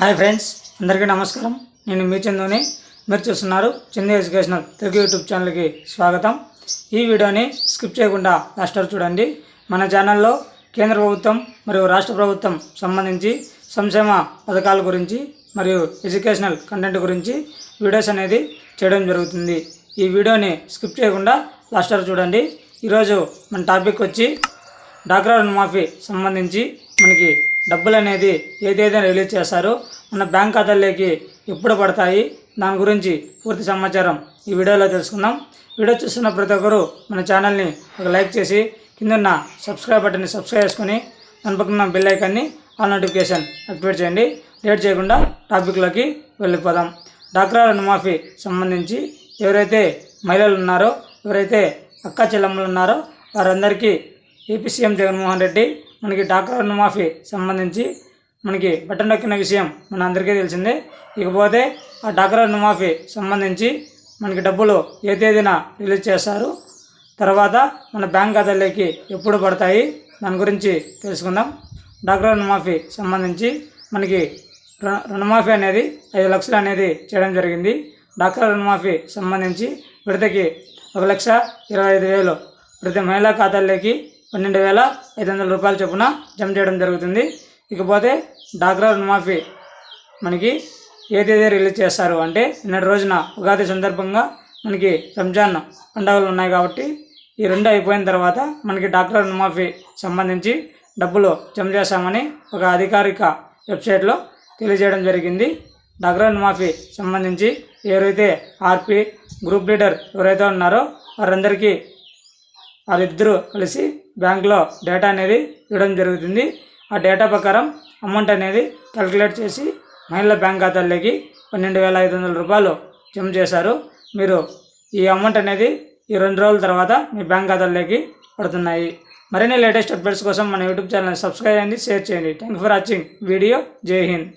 Hi friends అందరికీ నమస్కారం. నేను మీ చందుని. మీరు చూస్తున్నారు చందు ఎడ్యుకేషనల్ తెలుగు యూట్యూబ్ ఛానల్కి స్వాగతం. ఈ వీడియోని స్కిప్ చేయకుండా లాస్ట్ వరకు చూడండి. మన ఛానల్లో కేంద్ర ప్రభుత్వం మరియు రాష్ట్ర ప్రభుత్వం సంబంధించి సంక్షేమ పథకాల గురించి మరియు ఎడ్యుకేషనల్ కంటెంట్ గురించి వీడియోస్ అనేది చేయడం జరుగుతుంది. ఈ వీడియోని స్కిప్ చేయకుండా లాస్ట్ వరకు చూడండి. ఈరోజు మన టాపిక్ వచ్చి డాక్రా రుణమాఫీ సంబంధించి మనకి డబ్బులు అనేది ఏదైతే రిలీజ్ చేస్తారో మన బ్యాంక్ ఖాతాల్లోకి ఎప్పుడు పడతాయి? దాని గురించి పూర్తి సమాచారం ఈ వీడియోలో తెలుసుకుందాం. వీడియో చూస్తున్న ప్రతి ఒక్కరూ మన ఛానల్ని ఒక లైక్ చేసి కిందన్న సబ్స్క్రైబ్ బటన్ని సబ్స్క్రైబ్ చేసుకొని దాని పక్కన బెల్ ఐకాన్ని ఆల్ నోటిఫికేషన్ యాక్టివేట్ చేయండి. లేట్ చేయకుండా టాపిక్లోకి వెళ్ళిపోదాం. డాక్రా రుణమాఫీ సంబంధించి ఎవరైతే మహిళలు ఉన్నారో ఎవరైతే అక్క చెల్లెమ్మలు ఉన్నారో వారందరికీ ఏపీ సీఎం జగన్మోహన్ రెడ్డి మనకి డాక్టర్ రుణమాఫీ సంబంధించి మనకి బటన్ నొక్కిన విషయం మన అందరికీ తెలిసిందే. ఇకపోతే ఆ డాక్టర్ రుణమాఫీ సంబంధించి మనకి డబ్బులు ఏ తేదీన రిలీజ్ చేస్తారు తర్వాత మన బ్యాంక్ ఖాతాలోకి ఎప్పుడు పడతాయి దాని గురించి తెలుసుకుందాం. డాక్టర్ రుణమాఫీ సంబంధించి మనకి రుణ రుణమాఫీ అనేది ఐదు లక్షలు అనేది చేయడం జరిగింది. డాక్టర్ రుణమాఫీ సంబంధించి విడతకి ఒక లక్ష ఇరవై ఐదు వేలు ప్రతి మహిళా ఖాతాల్లోకి పన్నెండు వేల ఐదు వందల రూపాయల చొప్పున జమ చేయడం జరుగుతుంది. ఇకపోతే డాక్రా రుణమాఫీ మనకి ఏ తేదీ రిలీజ్ చేస్తారు అంటే నిన్నటి రోజున ఉగాది సందర్భంగా మనకి రంజాన్ పండుగలు ఉన్నాయి కాబట్టి ఈ రెండు అయిపోయిన తర్వాత మనకి డాక్టర్ రుణమాఫీ సంబంధించి డబ్బులు జమ చేస్తామని ఒక అధికారిక వెబ్సైట్లో తెలియజేయడం జరిగింది. డాక్రా రుణమాఫీ సంబంధించి ఎవరైతే ఆర్పి గ్రూప్ లీడర్ ఎవరైతే ఉన్నారో వారందరికీ వాళ్ళిద్దరూ కలిసి బ్యాంక్లో డేటా అనేది ఇవ్వడం జరుగుతుంది. ఆ డేటా ప్రకారం అమౌంట్ అనేది క్యాలిక్యులేట్ చేసి మహిళల బ్యాంక్ ఖాతాల్లోకి పన్నెండు వేల ఐదు వందల రూపాయలు జమ చేశారు. మీరు ఈ అమౌంట్ అనేది ఈ రెండు రోజుల తర్వాత మీ బ్యాంక్ ఖాతాల్లోకి పడుతున్నాయి. మరిన్ని లేటెస్ట్ అప్డేట్స్ కోసం మన యూట్యూబ్ ఛానల్ సబ్స్క్రైబ్ చేయండి షేర్ చేయండి. Thank for watching. వీడియో జై హింద్.